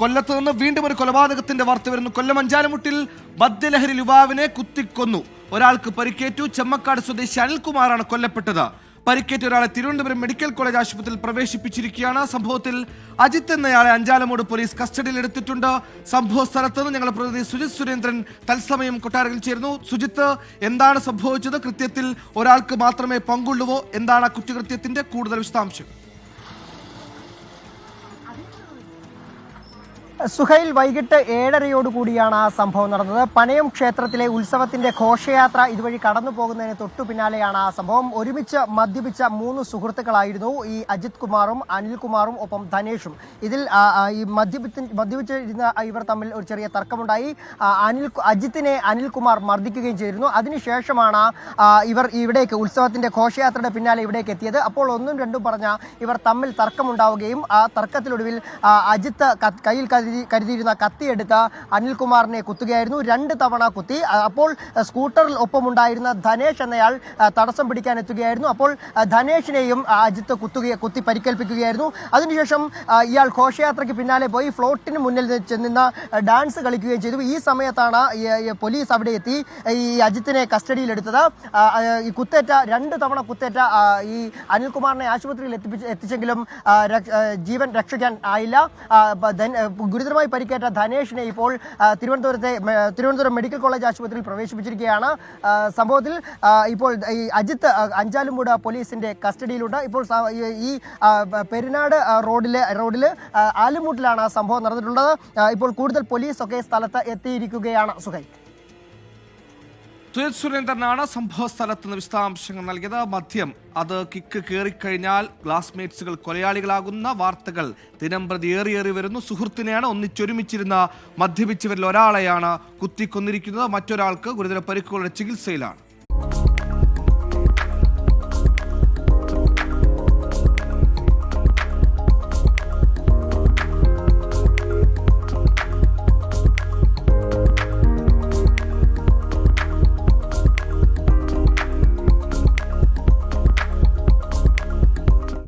കൊല്ലത്ത് നിന്ന് വീണ്ടും ഒരു കൊലപാതകത്തിന്റെ വാർത്ത വരുന്നു. കൊല്ലം അഞ്ചാലുമുട്ടിൽ മദ്യലഹരി യുവാവിനെ കുത്തിക്കൊന്നു. ഒരാൾക്ക് പരിക്കേറ്റു. ചെമ്മക്കാട് സ്വദേശി അനിൽകുമാറാണ് കൊല്ലപ്പെട്ടത്. പരിക്കേറ്റ ഒരാളെ തിരുവനന്തപുരം മെഡിക്കൽ കോളേജ് ആശുപത്രിയിൽ പ്രവേശിപ്പിച്ചിരിക്കുകയാണ്. സംഭവത്തിൽ അജിത്ത് എന്നയാളെ അഞ്ചാലമൂട് പോലീസ് കസ്റ്റഡിയിൽ എടുത്തിട്ടുണ്ട്. സംഭവ സ്ഥലത്ത് നിന്ന് ഞങ്ങളുടെ പ്രതിനിധി സുജിത് സുരേന്ദ്രൻ തത്സമയം കൊട്ടാരത്തിൽ ചേരുന്നു. സുജിത്ത് എന്താണ് സംഭവിച്ചത്? കൃത്യത്തിൽ ഒരാൾക്ക് മാത്രമേ പങ്കുള്ളുവോ എന്താണ് ആ കുറ്റകൃത്യത്തിന്റെ കൂടുതൽ വിശദാംശം സുഹൈൽ വൈകിട്ട് ഏഴരയോട് കൂടിയാണ് ആ സംഭവം നടന്നത്. പനയം ക്ഷേത്രത്തിലെ ഉത്സവത്തിന്റെ ഘോഷയാത്ര ഇതുവഴി കടന്നു പോകുന്നതിന് തൊട്ടു പിന്നാലെയാണ് ആ സംഭവം. ഒരുമിച്ച് മദ്യപിച്ച മൂന്ന് സുഹൃത്തുക്കളായിരുന്നു ഈ അജിത് കുമാറും അനിൽകുമാറും ഒപ്പം ധനേഷും. ഇതിൽ ഈ മദ്യപിച്ച് മദ്യപിച്ചിരുന്ന ഇവർ തമ്മിൽ ഒരു ചെറിയ തർക്കമുണ്ടായി. അനിൽ അജിത്തിനെ അനിൽകുമാർ മർദ്ദിക്കുകയും ചെയ്തിരുന്നു. അതിനുശേഷമാണ് ഇവർ ഇവിടേക്ക് ഉത്സവത്തിന്റെ ഘോഷയാത്രയുടെ പിന്നാലെ ഇവിടേക്ക് എത്തിയത്. അപ്പോൾ ഒന്നും രണ്ടും പറഞ്ഞ ഇവർ തമ്മിൽ തർക്കമുണ്ടാവുകയും ആ തർക്കത്തിലൊടുവിൽ അജിത്ത് കയ്യിൽ കരുതി കരുതിയിരുന്ന കത്തിയെടുത്ത് അനിൽകുമാറിനെ കുത്തുകയായിരുന്നു. രണ്ട് തവണ കുത്തി. അപ്പോൾ സ്കൂട്ടറിൽ ഒപ്പമുണ്ടായിരുന്ന ധനേഷ് എന്നയാൾ തടസ്സം പിടിക്കാൻ എത്തുകയായിരുന്നു. അപ്പോൾ ധനേഷിനെയും അജിത്ത് കുത്തുക കുത്തി പരിക്കേൽപ്പിക്കുകയായിരുന്നു. അതിനുശേഷം ഇയാൾ ഘോഷയാത്രയ്ക്ക് പിന്നാലെ പോയി. ഫ്ലോട്ടിന് മുന്നിൽ നിന്ന് ഡാൻസ് കളിക്കുകയും ചെയ്തു. ഈ സമയത്താണ് പോലീസ് അവിടെ എത്തി. ഈ അജിത്തിനെ കസ്റ്റഡിയിലെടുത്തത് ഈ കുത്തേറ്റ രണ്ട് തവണ കുത്തേറ്റ ഈ അനിൽകുമാറിനെ ആശുപത്രിയിൽ എത്തിപ്പിച്ച് എത്തിച്ചെങ്കിലും ജീവൻ രക്ഷിക്കാൻ ആയില്ല. ഗുരുതരമായി പരിക്കേറ്റ ധനേഷിനെ ഇപ്പോൾ തിരുവനന്തപുരത്തെ തിരുവനന്തപുരം മെഡിക്കൽ കോളേജ് ആശുപത്രിയിൽ പ്രവേശിപ്പിച്ചിരിക്കുകയാണ്. സംഭവത്തിൽ ഇപ്പോൾ ഈ അജിത്ത് അഞ്ചാലുംകൂട പോലീസിന്റെ കസ്റ്റഡിയിലുണ്ട്. ഇപ്പോൾ ഈ- പെരുനാട് റോഡിലെ റോഡിൽ ആലുമൂട്ടിലാണ് സംഭവം നടന്നിട്ടുള്ളത്. ഇപ്പോൾ കൂടുതൽ പോലീസ് ഒക്കെ സ്ഥലത്ത് എത്തിയിരിക്കുകയാണ് സുഹൈ സുജിത് സുരേന്ദ്രനാണ് സംഭവ സ്ഥലത്ത് നിന്ന് വിശദാംശങ്ങൾ നൽകിയത്. മദ്യം. അത് കിക്ക് കയറിക്കഴിഞ്ഞാൽ ക്ലാസ്മേറ്റ്സുകൾ കൊലയാളികളാകുന്ന വാർത്തകൾ ദിനം പ്രതി ഏറിയേറി വരുന്നു. സുഹൃത്തിനെയാണ് ഒന്നിച്ചൊരുമിച്ചിരുന്ന മദ്യപിച്ചവരിൽ ഒരാളെയാണ് കുത്തിക്കൊന്നിരിക്കുന്നത്. മറ്റൊരാൾക്ക് ഗുരുതര പരിക്കുകളുടെ ചികിത്സയിലാണ്.